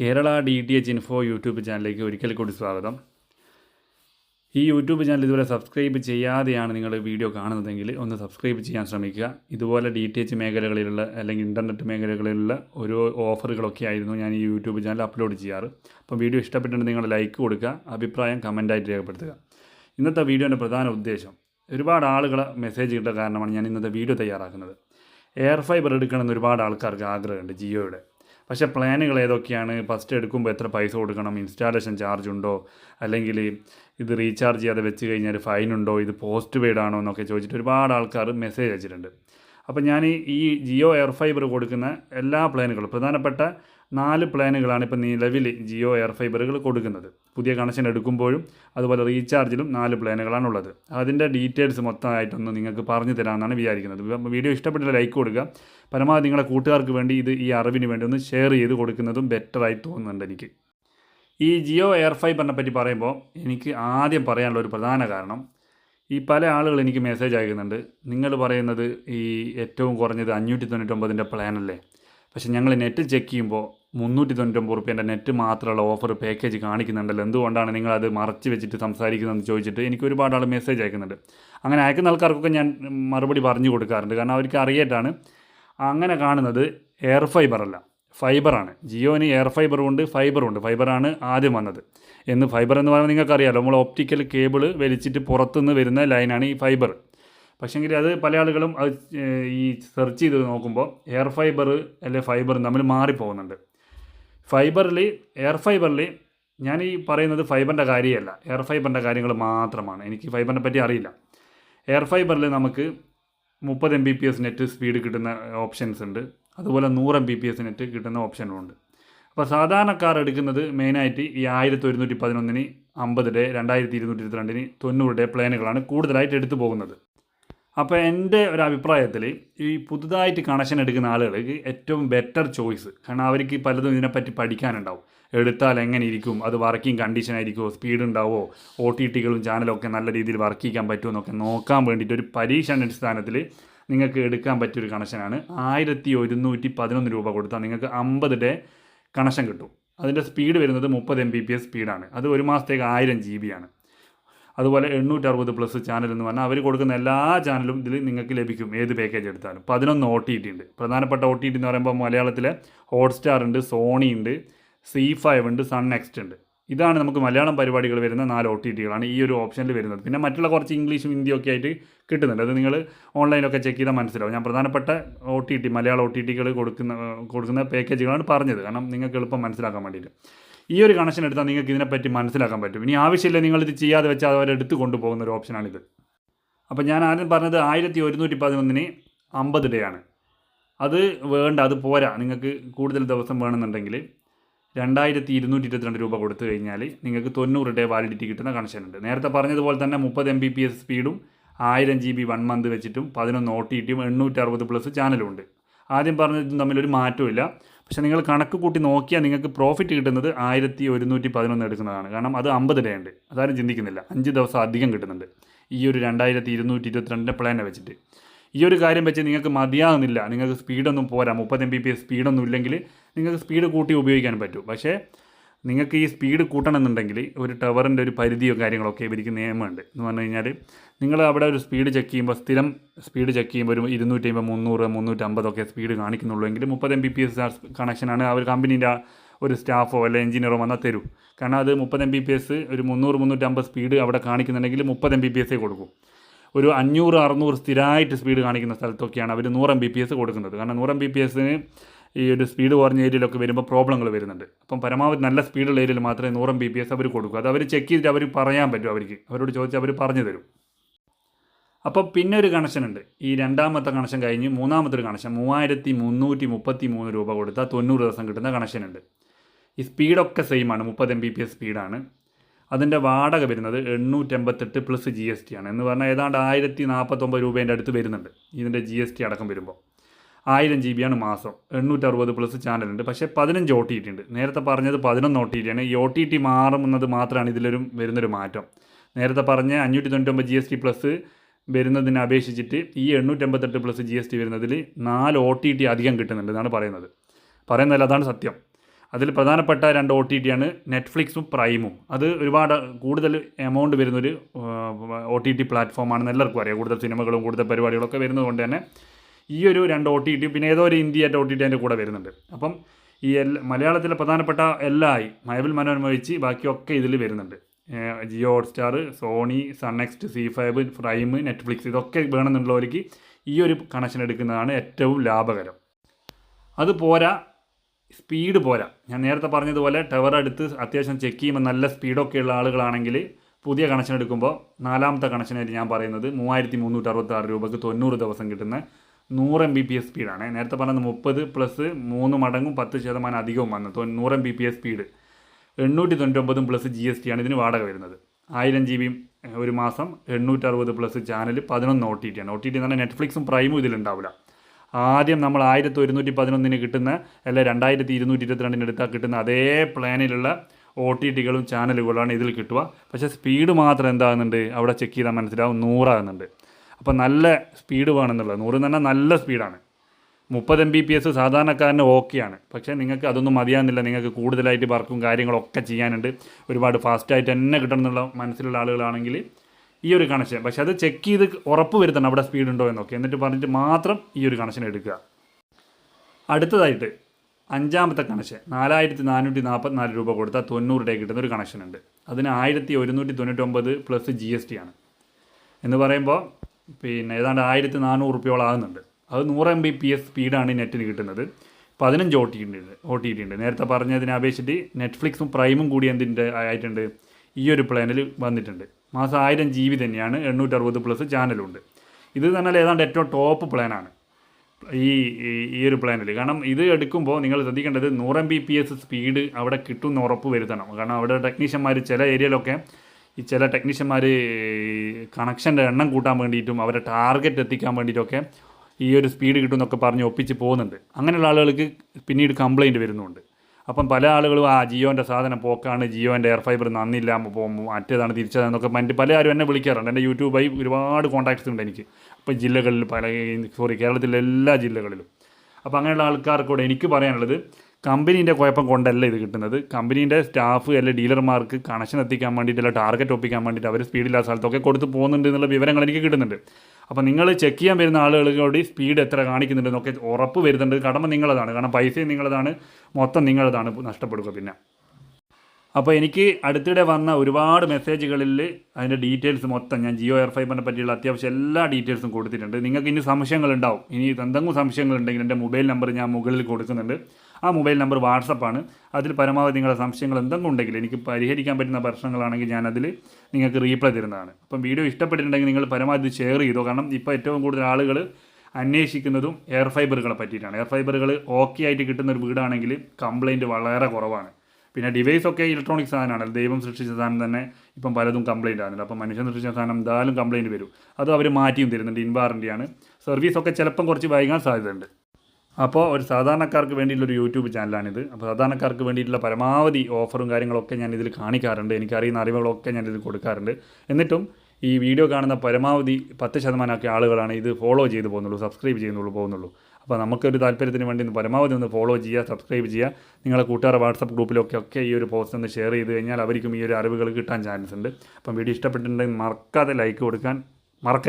Kerala D T H info YouTube ചാനലിലേക്ക് ഒരിക്കൽ കൂടി സ്വാഗതം. ഈ യൂട്യൂബ് ചാനൽ ഇതുവരെ സബ്സ്ക്രൈബ് ചെയ്യാതെയാണ് നിങ്ങൾ വീഡിയോ കാണുന്നതെങ്കിൽ ഒന്ന് സബ്സ്ക്രൈബ് ചെയ്യാൻ ശ്രമിക്കുക. ഇതുപോലെ ഡി ടി എച്ച് മേഖലകളിലുള്ള അല്ലെങ്കിൽ ഇന്റർനെറ്റ് മേഖലകളിലുള്ള ഓരോ ഓഫറുകളൊക്കെ ആയിരുന്നു ഞാൻ ഈ യൂട്യൂബ് ചാനൽ അപ്ലോഡ് ചെയ്യാറ്. അപ്പം വീഡിയോ ഇഷ്ടപ്പെട്ടിട്ടുണ്ടെങ്കിൽ നിങ്ങൾ ലൈക്ക് കൊടുക്കുക അഭിപ്രായം കമന്റായിട്ട് രേഖപ്പെടുത്തുക. ഇന്നത്തെ വീഡിയോന്റെ പ്രധാന ഉദ്ദേശം ഒരുപാട് ആളുകൾ മെസ്സേജ് കിട്ടുന്ന കാരണമാണ് ഞാൻ ഇന്നത്തെ വീഡിയോ തയ്യാറാക്കുന്നത്. എയർ ഫൈബർ എടുക്കണമെന്ന് ഒരുപാട് ആൾക്കാർക്ക് ആഗ്രഹമുണ്ട് ജിയോയുടെ. പക്ഷേ പ്ലാനുകൾ ഏതൊക്കെയാണ്? ഫസ്റ്റ് എടുക്കുമ്പോൾ എത്ര പൈസ കൊടുക്കണം? ഇൻസ്റ്റാളേഷൻ ചാർജ് ഉണ്ടോ? അല്ലെങ്കിൽ ഇത് റീചാർജ് ചെയ്യാതെ വെച്ച് കഴിഞ്ഞാൽ ഫൈൻ ഉണ്ടോ? ഇത് പോസ്റ്റ് പെയ്ഡ് ആണോ എന്നൊക്കെ ചോദിച്ചിട്ട് ഒരുപാട് ആൾക്കാർ മെസ്സേജ് അയച്ചിട്ടുണ്ട്. അപ്പോൾ ഞാൻ ഈ ജിയോ എയർ ഫൈബർ കൊടുക്കുന്ന എല്ലാ പ്ലാനുകളും പ്രധാനപ്പെട്ട നാല് പ്ലാനുകളാണ് ഇപ്പോൾ നിലവിൽ ജിയോ എയർ ഫൈബറുകൾ കൊടുക്കുന്നത്. പുതിയ കണക്ഷൻ എടുക്കുമ്പോഴും അതുപോലെ റീചാർജിലും നാല് പ്ലാനുകളാണ് ഉള്ളത് അതിന്റെ ഡീറ്റെയിൽസ് മൊത്തമായിട്ടൊന്ന് നിങ്ങൾക്ക് പറഞ്ഞു തരാമെന്നാണ് വിചാരിക്കുന്നത്. വീഡിയോ ഇഷ്ടപ്പെട്ടില്ല ലൈക്ക് കൊടുക്കുക. പരമാവധി നിങ്ങളെ കൂട്ടുകാർക്ക് വേണ്ടി ഇത് ഈ അറിവിന് വേണ്ടി ഒന്ന് ഷെയർ ചെയ്ത് കൊടുക്കുന്നതും ബെറ്ററായി തോന്നുന്നുണ്ട് എനിക്ക്. ഈ ജിയോ എയർ ഫൈബറിനെ പറ്റി പറയുമ്പോൾ എനിക്ക് ആദ്യം പറയാനുള്ള ഒരു പ്രധാന കാരണം ഈ പല ആളുകൾ എനിക്ക് മെസ്സേജ് അയക്കുന്നുണ്ട്. നിങ്ങൾ പറയുന്നത് ഈ ഏറ്റവും കുറഞ്ഞത് അഞ്ഞൂറ്റി തൊണ്ണൂറ്റൊമ്പതിന്റെ പ്ലാനല്ലേ പക്ഷേ ഞങ്ങൾ നെറ്റ് ചെക്ക് ചെയ്യുമ്പോൾ മുന്നൂറ്റി തൊണ്ണൂറ്റൊമ്പത് റുപ്യേന്റെ നെറ്റ് മാത്രമുള്ള ഓഫർ പാക്കേജ് കാണിക്കുന്നുണ്ടല്ലോ. എന്തുകൊണ്ടാണ് നിങ്ങൾ അത് മറച്ച് വെച്ചിട്ട് സംസാരിക്കുന്നതെന്ന് ചോദിച്ചിട്ട് എനിക്ക് ഒരുപാട് ആൾ മെസ്സേജ് അയക്കുന്നുണ്ട്. അങ്ങനെ അയക്കുന്ന ആൾക്കാർക്കൊക്കെ ഞാൻ മറുപടി പറഞ്ഞു കൊടുക്കാറുണ്ട്. കാരണം അവർക്ക് അറിയേറ്റാണ്. അങ്ങനെ കാണുന്നത് എയർ ഫൈബർ അല്ല. ഫൈബറാണ്. ജിയോന് എയർ ഫൈബറും ഉണ്ട് ഫൈബറും ഉണ്ട്. ഫൈബറാണ് ആദ്യം വന്നത്. എന്ന് ഫൈബർ എന്ന് പറയുമ്പോൾ നിങ്ങൾക്കറിയാലോ നമ്മൾ ഓപ്റ്റിക്കൽ കേബിൾ വലിച്ചിട്ട് പുറത്തുനിന്ന് വരുന്ന ലൈനാണ് ഈ ഫൈബർ. പക്ഷേങ്കിൽ അത് പല ആളുകളും അത് ഈ സെർച്ച് ചെയ്ത് നോക്കുമ്പോൾ എയർ ഫൈബർ അല്ലെ ഫൈബർ തമ്മിൽ മാറിപ്പോകുന്നുണ്ട്. ഫൈബറിൽ എയർ ഫൈബറിൽ ഞാൻ ഈ പറയുന്നത് ഫൈബറിന്റെ കാര്യമല്ല. എയർ ഫൈബറിന്റെ കാര്യങ്ങൾ മാത്രമാണ്. എനിക്ക് ഫൈബറിനെ പറ്റി അറിയില്ല. എയർ ഫൈബറിൽ നമുക്ക് മുപ്പത് M B P S net speed കിട്ടുന്ന ഓപ്ഷൻസ് ഉണ്ട്. അതുപോലെ നൂറ് M B P S net കിട്ടുന്ന ഓപ്ഷനും ഉണ്ട് അപ്പോൾ സാധാരണക്കാർ എടുക്കുന്നത് മെയിനായിട്ട് ഈ ആയിരത്തി ഒരുന്നൂറ്റി പതിനൊന്നിന് അമ്പത് ഡേ രണ്ടായിരത്തി ഇരുന്നൂറ്റി ഇരുപത്തിരണ്ടിന് തൊണ്ണൂറ് ഡേ പ്ലാനുകളാണ് കൂടുതലായിട്ട് എടുത്തു പോകുന്നത്. അപ്പോൾ എന്റെ ഒരു അഭിപ്രായത്തിൽ ഈ പുതുതായിട്ട് കണക്ഷൻ എടുക്കുന്ന ആളുകൾക്ക് ഏറ്റവും ബെറ്റർ ചോയ്സ് കാരണം അവർക്ക് പലതും ഇതിനെപ്പറ്റി പഠിക്കാനുണ്ടാവും. എടുത്താൽ എങ്ങനെ ഇരിക്കും? അത് വർക്കിംഗ് കണ്ടീഷൻ ആയിരിക്കുമോ? സ്പീഡ് ഉണ്ടാവുമോ? ഒ ടി ടികളും ചാനലും ഒക്കെ നല്ല രീതിയിൽ വർക്ക് ചെയ്യാൻ പറ്റുമോ എന്നൊക്കെ നോക്കാൻ വേണ്ടിയിട്ട് ഒരു പരീക്ഷണ അടിസ്ഥാനത്തിൽ നിങ്ങൾക്ക് എടുക്കാൻ പറ്റിയൊരു കണക്ഷനാണ്. ആയിരത്തി ഒരുന്നൂറ്റി പതിനൊന്ന് രൂപ കൊടുത്താൽ നിങ്ങൾക്ക് അമ്പത് ഡേ കണക്ഷൻ കിട്ടും. അതിന്റെ സ്പീഡ് വരുന്നത് മുപ്പത് എം ബി പി എസ് സ്പീഡാണ്. അത് ഒരു മാസത്തേക്ക് ആയിരം ജി ബി ആണ്. അതുപോലെ എണ്ണൂറ്ററുപത് പ്ലസ് ചാനൽ എന്ന് പറഞ്ഞാൽ അവർ കൊടുക്കുന്ന എല്ലാ ചാനലും ഇതിൽ നിങ്ങൾക്ക് ലഭിക്കും. ഏത് പാക്കേജ് എടുത്താലും. പതിനൊന്ന് ഒ ടി ടി ഉണ്ട്. പ്രധാനപ്പെട്ട ഒ ടി ടി എന്ന് പറയുമ്പോൾ മലയാളത്തിലെ ഹോട്ട്സ്റ്റാർ ഉണ്ട് സോണി ഉണ്ട് സി ഫൈവ് ഉണ്ട് സൺ നെക്സ്റ്റ് ഉണ്ട്. ഇതാണ് നമുക്ക് മലയാളം പരിപാടികൾ വരുന്ന നാല് ഒ ടി ടികളാണ് ഈ ഒരു ഓപ്ഷനിൽ വരുന്നത്. പിന്നെ മറ്റുള്ള കുറച്ച് ഇംഗ്ലീഷും ഹിന്ദിയും ഒക്കെ ആയിട്ട് കിട്ടുന്നുണ്ട്. അത് നിങ്ങൾ ഓൺലൈനൊക്കെ ചെക്ക് ചെയ്താൽ മനസ്സിലാവും. ഞാൻ പ്രധാനപ്പെട്ട O T T Malayalam O T ടികൾ കൊടുക്കുന്ന കൊടുക്കുന്ന പാക്കേജുകളാണ് പറഞ്ഞത്. കാരണം നിങ്ങൾക്ക് എളുപ്പം മനസ്സിലാക്കാൻ വേണ്ടിയിട്ട്. ഈ ഒരു കണക്ഷൻ എടുത്താൽ നിങ്ങൾക്ക് ഇതിനെപ്പറ്റി മനസ്സിലാക്കാൻ പറ്റും. ഇനി ആവശ്യമില്ല നിങ്ങളിത് ചെയ്യാതെ വെച്ചാൽ അവരെടുത്ത് കൊണ്ടുപോകുന്ന ഒരു ഓപ്ഷനാണിത് അപ്പോൾ ഞാൻ ആദ്യം പറഞ്ഞത് ആയിരത്തി ഒരുന്നൂറ്റി പതിനൊന്നിന് അമ്പത് ഡേ ആണ്. അത് വേണ്ട അത് പോരാ. നിങ്ങൾക്ക് കൂടുതൽ ദിവസം വേണമെന്നുണ്ടെങ്കിൽ രണ്ടായിരത്തി ഇരുന്നൂറ്റി ഇരുപത്തിരണ്ട് രൂപ കൊടുത്തു കഴിഞ്ഞാൽ നിങ്ങൾക്ക് തൊണ്ണൂറ് ഡേ വാലിഡിറ്റി കിട്ടുന്ന കണക്ഷൻ ഉണ്ട് നേരത്തെ പറഞ്ഞതുപോലെ തന്നെ മുപ്പത് എം ബി പി എസ് സ്പീഡും ആയിരം ജി ബി വൺ മന്ത് വെച്ചിട്ടും പതിനൊന്ന് ഒ ടി ടിയും എണ്ണൂറ്റി അറുപത് പ്ലസ് ചാനലും ഉണ്ട്. ആദ്യം പറഞ്ഞതും തമ്മിലൊരു മാറ്റമില്ല പക്ഷേ നിങ്ങൾ കണക്ക് കൂട്ടി നോക്കിയാൽ നിങ്ങൾക്ക് പ്രോഫിറ്റ് കിട്ടുന്നത് ആയിരത്തി ഒരുന്നൂറ്റി പതിനൊന്ന് എടുക്കുന്നതാണ്. കാരണം അത് അമ്പത് ഡേ ഉണ്ട്. അതാരും ചിന്തിക്കുന്നില്ല. അഞ്ച് ദിവസം അധികം കിട്ടുന്നുണ്ട്. ഈ ഒരു രണ്ടായിരത്തി ഇരുന്നൂറ്റി ഇരുപത്തിരണ്ടിന്റെ പ്ലാനെ വെച്ചിട്ട്. ഈ ഒരു കാര്യം വെച്ച് നിങ്ങൾക്ക് മതിയാകുന്നില്ല നിങ്ങൾക്ക് സ്പീഡൊന്നും പോരാ. മുപ്പത് എം ബി പി എസ് സ്പീഡൊന്നും ഇല്ലെങ്കിൽ നിങ്ങൾക്ക് സ്പീഡ് കൂട്ടി ഉപയോഗിക്കാൻ പറ്റും. പക്ഷേ നിങ്ങൾക്ക് ഈ സ്പീഡ് കൂട്ടണമെന്നുണ്ടെങ്കിൽ ഒരു ടവറിന്റെ ഒരു പരിധിയോ കാര്യങ്ങളൊക്കെ ഇവർക്ക് നിയമമുണ്ട്. എന്ന് പറഞ്ഞു കഴിഞ്ഞാൽ നിങ്ങൾ അവിടെ ഒരു സ്പീഡ് ചെക്ക് ചെയ്യുമ്പോൾ സ്ഥിരം സ്പീഡ് ചെക്ക് ചെയ്യുമ്പോൾ ഒരു ഇരുന്നൂറ്റി അമ്പത് മുന്നൂറ് മുന്നൂറ്റമ്പതൊക്കെ സ്പീഡ് കാണിക്കുന്നുള്ളൂ എങ്കിൽ മുപ്പത് എം ബി പി എസ് കണക്ഷനാണ് ആ ഒരു കമ്പനീന്റെ ഒരു സ്റ്റാഫോ അല്ലെ എഞ്ചിനീയറോ വന്നാൽ തരും. കാരണം അത് മുപ്പത് എം ബി പി എസ് ഒരു മുന്നൂറ് മുന്നൂറ്റമ്പത് സ്പീഡ് അവിടെ കാണിക്കുന്നുണ്ടെങ്കിൽ മുപ്പത് എം ബി പി എസ് കൊടുക്കും. ഒരു അഞ്ഞൂറ് അറുന്നൂറ് സ്ഥിരമായിട്ട് സ്പീഡ് കാണിക്കുന്ന സ്ഥലത്തൊക്കെയാണ് അവർ നൂറ് എം ബി പി എസ് കൊടുക്കുന്നത്. കാരണം നൂറ് എം ബി പി എസിന് ഈ ഒരു സ്പീഡ് കുറഞ്ഞ ഏരിയയിലൊക്കെ വരുമ്പോൾ പ്രോബ്ലങ്ങൾ വരുന്നുണ്ട്. അപ്പം പരമാവധി നല്ല സ്പീഡുള്ള ഏരിയയിൽ മാത്രമേ നൂറും ബി പി എസ് അവർ കൊടുക്കൂ. അത് അവർ ചെക്ക് ചെയ്തിട്ട് അവർ പറയാൻ പറ്റും അവർക്ക്. അവരോട് ചോദിച്ചാൽ അവർ പറഞ്ഞു തരും. അപ്പോൾ പിന്നെ ഒരു കണക്ഷൻ ഉണ്ട്. ഈ രണ്ടാമത്തെ കണക്ഷൻ കഴിഞ്ഞ് മൂന്നാമത്തെ ഒരു കണക്ഷൻ മൂവായിരത്തി മുന്നൂറ്റി മുപ്പത്തി മൂന്ന് രൂപ കൊടുത്താൽ തൊണ്ണൂറ് ദിവസം കിട്ടുന്ന കണക്ഷൻ ഉണ്ട്. ഈ സ്പീഡൊക്കെ സെയിമാണ് മുപ്പത് എം ബി പി എസ് സ്പീഡാണ് അതിന്റെ വാടക വരുന്നത് എണ്ണൂറ്റമ്പത്തെട്ട് പ്ലസ് ജി എസ് ടി ആണ്. എന്ന് പറഞ്ഞാൽ ഏതാണ്ട് ആയിരത്തി നാൽപ്പത്തൊമ്പത് രൂപേന്റെ അടുത്ത് വരുന്നുണ്ട്. ഇതിന്റെ ജി എസ് ടി അടക്കം വരുമ്പോൾ ആയിരം ജി ബിയാണ് മാസം. എണ്ണൂറ്ററുപത് പ്ലസ് ചാനലുണ്ട് പക്ഷേ പതിനഞ്ച് ഒ ടി ടി ഉണ്ട്. നേരത്തെ പറഞ്ഞത് പതിനൊന്ന് ഒ ടി ടി ആണ്. ഈ ഒ ടി ടി മാറുന്നത് മാത്രമാണ് ഇതിലൊരു വരുന്നൊരു മാറ്റം. നേരത്തെ പറഞ്ഞ അഞ്ഞൂറ്റി തൊണ്ണൂറ്റൊമ്പത് ജി എസ് ടി പ്ലസ് വരുന്നതിനെ അപേക്ഷിച്ചിട്ട് ഈ എണ്ണൂറ്റമ്പത്തെട്ട് പ്ലസ് ജി എസ് ടി വരുന്നതിൽ നാല് ഒ ടി ടി അധികം കിട്ടുന്നുണ്ട് എന്നാണ് പറയുന്നത്. പറയുന്നതല്ല അതാണ് സത്യം. അതിൽ പ്രധാനപ്പെട്ട രണ്ട് ഒ ടി ടി ആണ് നെറ്റ്ഫ്ലിക്സും പ്രൈമും അത് ഒരുപാട് കൂടുതൽ എമൗണ്ട് വരുന്നൊരു ഒ ടി ടി പ്ലാറ്റ്ഫോമാണെന്ന് എല്ലാവർക്കും അറിയാം. കൂടുതൽ സിനിമകളും കൂടുതൽ പരിപാടികളൊക്കെ വരുന്നതുകൊണ്ട് തന്നെ ഈ ഒരു രണ്ട് ഒ ടി ടി പിന്നെ ഏതോ ഒരു ഇന്ത്യയായിട്ട് ഒ ടി ടി അതിന്റെ കൂടെ വരുന്നുണ്ട്. അപ്പം ഈ എല്ലാ മലയാളത്തിലെ പ്രധാനപ്പെട്ട എല്ലാ ആയി മയവിൽ മനോരമ വെച്ച് ബാക്കിയൊക്കെ ഇതിൽ വരുന്നുണ്ട്. Jio Hotstar Sony Sun next Zee five Prime Netflix ഇതൊക്കെ വേണമെന്നുള്ളവർക്ക് ഈ ഒരു കണക്ഷൻ എടുക്കുന്നതാണ് ഏറ്റവും ലാഭകരം. അത് പോരാ സ്പീഡ് പോരാ. ഞാൻ നേരത്തെ പറഞ്ഞതുപോലെ ടവർ എടുത്ത് അത്യാവശ്യം ചെക്ക് ചെയ്യുമ്പോൾ നല്ല സ്പീഡൊക്കെ ഉള്ള ആളുകളാണെങ്കിൽ പുതിയ കണക്ഷൻ എടുക്കുമ്പോൾ നാലാമത്തെ കണക്ഷനായിട്ട് ഞാൻ പറയുന്നത് മൂവായിരത്തി മുന്നൂറ്റി അറുപത്താറ് രൂപക്ക് തൊണ്ണൂറ് ദിവസം കിട്ടുന്ന നൂറ് എം ബി പി എസ് സ്പീഡാണ് നേരത്തെ പറഞ്ഞത് മുപ്പത് പ്ലസ് മൂന്ന് മടങ്ങും പത്ത് ശതമാനം അധികവും വന്നു. നൂറ് M B P S speed എണ്ണൂറ്റി തൊണ്ണൂറ്റൊമ്പതും പ്ലസ് ജി എസ് ടി ആണ് ഇതിന് വാടക വരുന്നത്. ആയിരം ജി ബിയും ഒരു മാസം. എണ്ണൂറ്ററുപത് പ്ലസ് ചാനൽ പതിനൊന്ന് ഒ ടി ടി ആണ്. ഒ ടി ടി എന്ന് പറഞ്ഞാൽ നെറ്റ്ഫ്ലിക്സും പ്രൈമും ഇതിലുണ്ടാവില്ല ആദ്യം നമ്മൾ ആയിരത്തി ഒരുന്നൂറ്റി പതിനൊന്നിന് കിട്ടുന്ന അല്ല രണ്ടായിരത്തി ഇരുന്നൂറ്റി ഇരുപത്തിരണ്ടിന് എടുത്താൽ കിട്ടുന്ന അതേ പ്ലാനിലുള്ള ഒ ടി ടികളും ചാനലുകളാണ് ഇതിൽ കിട്ടുക. പക്ഷേ സ്പീഡ് മാത്രം എന്താകുന്നുണ്ട്? അവിടെ ചെക്ക് ചെയ്താൽ മനസ്സിലാവും. നൂറാകുന്നുണ്ട്. അപ്പോൾ നല്ല സ്പീഡ് വേണമെന്നുള്ളത് നൂറ് എന്ന് നല്ല സ്പീഡാണ് മുപ്പത് എം ബി പി എസ് സാധാരണക്കാരന് ഓക്കെയാണ് പക്ഷേ നിങ്ങൾക്ക് അതൊന്നും മതിയാകുന്നില്ല നിങ്ങൾക്ക് കൂടുതലായിട്ട് വർക്കും കാര്യങ്ങളൊക്കെ ചെയ്യാനുണ്ട്. ഒരുപാട് ഫാസ്റ്റായിട്ട് തന്നെ കിട്ടണം എന്നുള്ള മനസ്സിലുള്ള ആളുകളാണെങ്കിൽ ഈ ഒരു കണക്ഷൻ പക്ഷേ അത് ചെക്ക് ചെയ്ത് ഉറപ്പ് വരുത്തണം അവിടെ സ്പീഡ് ഉണ്ടോ എന്നൊക്കെ. എന്നിട്ട് പറഞ്ഞിട്ട് മാത്രം ഈ ഒരു കണക്ഷൻ എടുക്കുക. അടുത്തതായിട്ട് അഞ്ചാമത്തെ കണക്ഷൻ നാലായിരത്തി നാനൂറ്റി നാൽപ്പത്തിനാല് രൂപ കൊടുത്താൽ തൊണ്ണൂറ് ഡേ കിട്ടുന്ന ഒരു കണക്ഷൻ ഉണ്ട്. അതിന് ആയിരത്തി ഒരുന്നൂറ്റി തൊണ്ണൂറ്റൊമ്പത് പ്ലസ് ജി എസ് ടി ആണ്. എന്ന് പറയുമ്പോൾ പിന്നെ ഏതാണ്ട് ആയിരത്തി നാനൂറ് റുപ്യോളം ആകുന്നുണ്ട്. അത് നൂറ് എം ബി പി എസ് സ്പീഡാണ് നെറ്റിന് കിട്ടുന്നത്. പതിനഞ്ച് ഒ ടി ഉണ്ട് ഒ ടി ടി ഉണ്ട്. നേരത്തെ പറഞ്ഞതിനെ അപേക്ഷിച്ച് നെറ്റ്ഫ്ലിക്സും പ്രൈമും കൂടി എന്തിന്റെ ആയിട്ടുണ്ട്? ഈ ഒരു പ്ലാനിൽ വന്നിട്ടുണ്ട്. മാസം ആയിരം ജി ബി തന്നെയാണ് എണ്ണൂറ്ററുപത് പ്ലസ് ചാനലുണ്ട് ഇത് തന്നെ ഏതാണ്ട് ഏറ്റവും ടോപ്പ് പ്ലാനാണ് ഈ- ഈ ഒരു പ്ലാനിൽ കാരണം ഇത് എടുക്കുമ്പോൾ നിങ്ങൾ ശ്രദ്ധിക്കേണ്ടത് നൂറ് M B P S speed അവിടെ കിട്ടുമെന്ന് ഉറപ്പ് വരുത്തണം. കാരണം അവിടെ ടെക്നീഷ്യന്മാർ ചില ഏരിയയിലൊക്കെ ഈ ചില ടെക്നീഷ്യന്മാർ കണക്ഷന്റെ എണ്ണം കൂട്ടാൻ വേണ്ടിയിട്ടും അവരെ ടാർഗറ്റ് എത്തിക്കാൻ വേണ്ടിയിട്ടൊക്കെ ഈ ഒരു സ്പീഡ് കിട്ടുമെന്നൊക്കെ പറഞ്ഞ് ഒപ്പിച്ച് പോകുന്നുണ്ട്. അങ്ങനെയുള്ള ആളുകൾക്ക് പിന്നീട് കംപ്ലയിന്റ് വരുന്നുണ്ട്. അപ്പം പല ആളുകളും ആ ജിയോന്റെ സാധനം പോക്കാണ് ജിയോന്റെ എയർ ഫൈബർ നന്നില്ല പോകുമ്പോൾ മറ്റേതാണ് തിരിച്ചതെന്നൊക്കെ മറ്റ് പല ആരും എന്നെ വിളിക്കാറുണ്ട്. എന്റെ യൂട്യൂബായി ഒരുപാട് കോൺടാക്ട്സ് ഉണ്ട് എനിക്ക്. അപ്പോൾ ജില്ലകളിൽ പല സോറി കേരളത്തിലെ എല്ലാ ജില്ലകളിലും. അപ്പോൾ അങ്ങനെയുള്ള ആൾക്കാർക്കൂടെ എനിക്ക് പറയാനുള്ളത് കമ്പനീന്റെ കുഴപ്പം കൊണ്ടല്ല ഇത് കിട്ടുന്നത്. കമ്പനീന്റെ സ്റ്റാഫ് അല്ലെങ്കിൽ ഡീലർമാർക്ക് കണക്ഷൻ എത്തിക്കാൻ വേണ്ടിയിട്ട് അല്ല ടാർഗറ്റ് ഒപ്പിക്കാൻ വേണ്ടിയിട്ട് അവർ സ്പീഡില്ലാത്ത സ്ഥലത്തൊക്കെ കൊടുത്ത് പോകുന്നുണ്ട് എന്നുള്ള വിവരങ്ങൾ എനിക്ക് കിട്ടുന്നുണ്ട്. അപ്പോൾ നിങ്ങൾ ചെക്ക് ചെയ്യാൻ വരുന്ന ആളുകളോട് സ്പീഡ് എത്ര കാണിക്കുന്നുണ്ടെന്നൊക്കെ ഉറപ്പ് വരുന്നുണ്ട്. കടമ നിങ്ങളതാണ്. കാരണം പൈസയും നിങ്ങളതാണ്. മൊത്തം നിങ്ങളതാണ് നഷ്ടപ്പെടുക പിന്നെ. അപ്പോൾ എനിക്ക് അടുത്തിടെ വന്ന ഒരുപാട് മെസ്സേജുകളിൽ അതിന്റെ ഡീറ്റെയിൽസ് മൊത്തം ഞാൻ ജിയോ എയർ ഫൈബറിനെ പറ്റിയുള്ള അത്യാവശ്യം എല്ലാ ഡീറ്റെയിൽസും കൊടുത്തിട്ടുണ്ട്. നിങ്ങൾക്ക് ഇനി സംശയങ്ങളുണ്ടാവും. ഇനി എന്തെങ്കിലും സംശയങ്ങളുണ്ടെങ്കിൽ എന്റെ മൊബൈൽ നമ്പർ ഞാൻ മുകളിൽ കൊടുക്കുന്നുണ്ട്. ആ മൊബൈൽ നമ്പർ വാട്സപ്പാണ് അതിൽ പരമാവധി നിങ്ങളുടെ സംശയങ്ങൾ എന്തെങ്കിലും ഉണ്ടെങ്കിൽ എനിക്ക് പരിഹരിക്കാൻ പറ്റുന്ന പ്രശ്നങ്ങളാണെങ്കിൽ ഞാനതിൽ നിങ്ങൾക്ക് റീപ്ലൈ തരുന്നതാണ്. അപ്പം വീഡിയോ ഇഷ്ടപ്പെട്ടിട്ടുണ്ടെങ്കിൽ നിങ്ങൾ പരമാവധി ഷെയർ ചെയ്തോ. കാരണം ഇപ്പോൾ ഏറ്റവും കൂടുതൽ ആളുകൾ അന്വേഷിക്കുന്നതും എയർ ഫൈബറുകളെ പറ്റിയിട്ടാണ്. എയർ ഫൈബറുകൾ ഓക്കെ ആയിട്ട് കിട്ടുന്ന ഒരു വീടാണെങ്കിൽ കംപ്ലൈന്റ് വളരെ കുറവാണ്. പിന്നെ ഡിവൈസ് ഒക്കെ ഇലക്ട്രോണിക് സാധനമാണ്. ദൈവം സൃഷ്ടിച്ച സാധനം തന്നെ ഇപ്പം പലതും കംപ്ലയിന്റ് ആകുന്നില്ല അപ്പം മനുഷ്യൻ സൃഷ്ടിച്ച സാധനം എന്തായാലും കംപ്ലൈന്റ് വരും. അത് അവർ മാറ്റിയും തരുന്നുണ്ട്. ഇൻവാറന്റിയാണ് സർവീസൊക്കെ ചിലപ്പം കുറച്ച് വൈകാൻ സാധ്യതയുണ്ട്. അപ്പോൾ ഒരു സാധാരണക്കാർക്ക് വേണ്ടിയിട്ടുള്ള ഒരു യൂട്യൂബ് ചാനലാണിത്. അപ്പോൾ സാധാരണക്കാർക്ക് വേണ്ടിയിട്ടുള്ള പരമാവധി ഓഫറും കാര്യങ്ങളൊക്കെ ഞാൻ ഇതിൽ കാണിക്കാറുണ്ട്. എനിക്കറിയുന്ന അറിവുകളൊക്കെ ഞാൻ കൊടുക്കാറുണ്ട്. എന്നിട്ടും ഈ വീഡിയോ കാണുന്ന പരമാവധി പത്ത് ശതമാനമൊക്കെ ആളുകളാണ് ഇത് ഫോളോ ചെയ്ത് പോകുന്നുള്ളൂ സബ്സ്ക്രൈബ് ചെയ്യുന്നുള്ളൂ പോകുന്നുള്ളൂ. അപ്പോൾ നമുക്കൊരു താല്പര്യത്തിന് വേണ്ടി ഒന്ന് പരമാവധി ഒന്ന് ഫോളോ ചെയ്യുക സബ്സ്ക്രൈബ് ചെയ്യുക. നിങ്ങളെ കൂട്ടുകാർ വാട്സപ്പ് ഗ്രൂപ്പിലൊക്കെ ഒക്കെ ഈ ഒരു പോസ്റ്റ് ഒന്ന് ഷെയർ ചെയ്ത് കഴിഞ്ഞാൽ അവർക്കും ഈ ഒരു അറിവുകൾ കിട്ടാൻ ചാൻസ് ഉണ്ട് അപ്പം വീഡിയോ ഇഷ്ടപ്പെട്ടിട്ടുണ്ടെങ്കിൽ മറക്കാതെ ലൈക്ക് കൊടുക്കാൻ മറക്കരുത്.